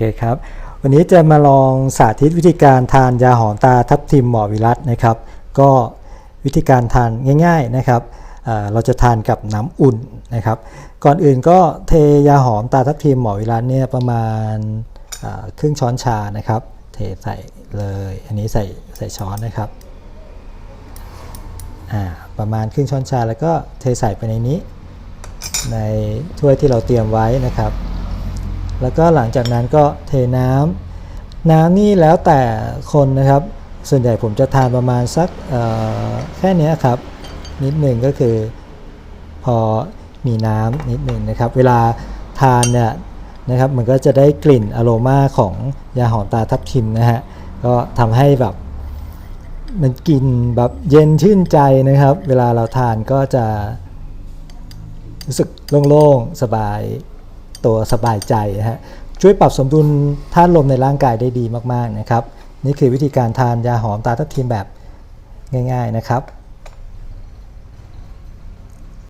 เคครับ วันนี้จะมาลองสาธิตวิธีการทานยาหอมตาทับทิมหมอวิรัตนะครับ ก็วิธีการทานง่าย ๆนะครับเราจะทานกับน้ำอุ่นนะครับ ก่อนอื่นก็เทยาหอมตาทับทิมหมอวิรัตเนี่ยประมาณครึ่งช้อนชานะครับ เทใส่เลย อันนี้ใส่ใส่ช้อนนะครับประมาณครึ่งช้อนชาแล้วก็เทใส่ไปในนี้ ในถ้วยที่เราเตรียมไว้นะครับ แล้วก็หลังจากนั้นก็เทน้ำน้ำนี่แล้วแต่คนนะครับ ส่วนใหญ่ผมจะทานประมาณสักแค่นี้ครับ นิดหนึ่งก็คือ พอมีน้ำนิดหนึ่งนะครับ เวลาทานเนี่ยนะครับมันก็จะได้กลิ่นอโรมาของยาหอมตาทับทิมนะฮะก็ทำให้แบบมันกลินแบบเย็นชื่นใจนะครับ เวลาเราทานก็จะรู้สึกโล่งๆ สบาย ตัวสบายใจนะฮะช่วยปรับสมดุลธาตุลมในร่างกายได้ดีมากๆนะครับ นี่คือวิธีการทานยาหอมตาทับทิมแบบง่าย ๆนะครับ